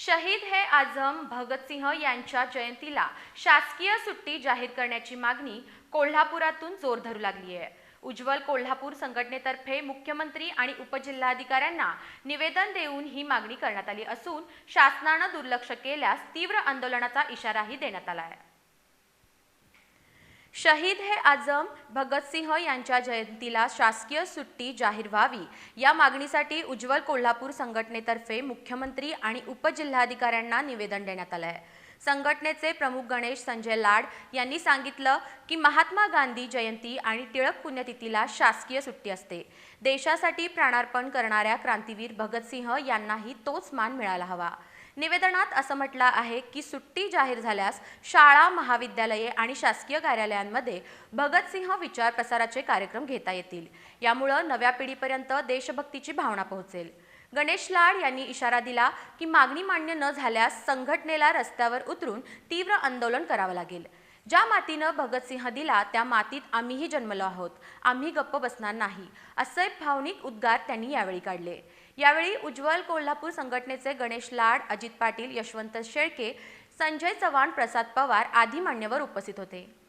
शहीद हे आझम भगतसिंह यांच्या जयंतीला शासकीय सुट्टी जाहीर करण्याची मागणी कोल्हापुरातून जोर धरू लागली आहे. उज्ज्वल कोल्हापूर संघटनेतर्फे मुख्यमंत्री आणि उपजिल्हाधिकाऱ्यांना निवेदन देऊन ही मागणी करण्यात आली असून शासनानं दुर्लक्ष केल्यास तीव्र आंदोलनाचा इशाराही देण्यात आला आहे. शहीद हे आजम भगतसिंह यांच्या जयंतीला शासकीय सुट्टी जाहीर व्हावी. या मागणीसाठी उज्ज्वल कोल्हापूर संघटनेतर्फे मुख्यमंत्री आणि उपजिल्हाधिकाऱ्यांना निवेदन देण्यात आलं आहे संघटनेचे प्रमुख गणेश संजय लाड यांनी सांगितलं की महात्मा गांधी जयंती आणि टिळक पुण्यतिथीला शासकीय सुट्टी असते. देशासाठी प्राणार्पण करणाऱ्या क्रांतीवीर भगतसिंह यांनाही तोच मान मिळायला हवा. निवेदनात असं म्हटलं आहे की सुट्टी जाहीर झाल्यास शाळा महाविद्यालये आणि शासकीय कार्यालयांमध्ये भगतसिंह विचार प्रसाराचे कार्यक्रम घेता येतील. यामुळं नव्या पिढीपर्यंत देशभक्तीची भावना पोहोचेल. गणेश लाड यांनी इशारा दिला की मागणी मान्य न झाल्यास संघटनेला रस्त्यावर उतरून तीव्र आंदोलन करावं लागेल. ज्या मातीनं भगतसिंह दिला त्या मातीत आम्हीही जन्मलो आहोत. आम्ही गप्प बसणार नाही. असे भावनिक उद्गार त्यांनी यावेळी काढले. यावेळी उज्ज्वल कोल्हापूर संघटनेचे गणेश लाड अजित पाटील यशवंत शेळके संजय चव्हाण प्रसाद पवार आदी मान्यवर उपस्थित होते.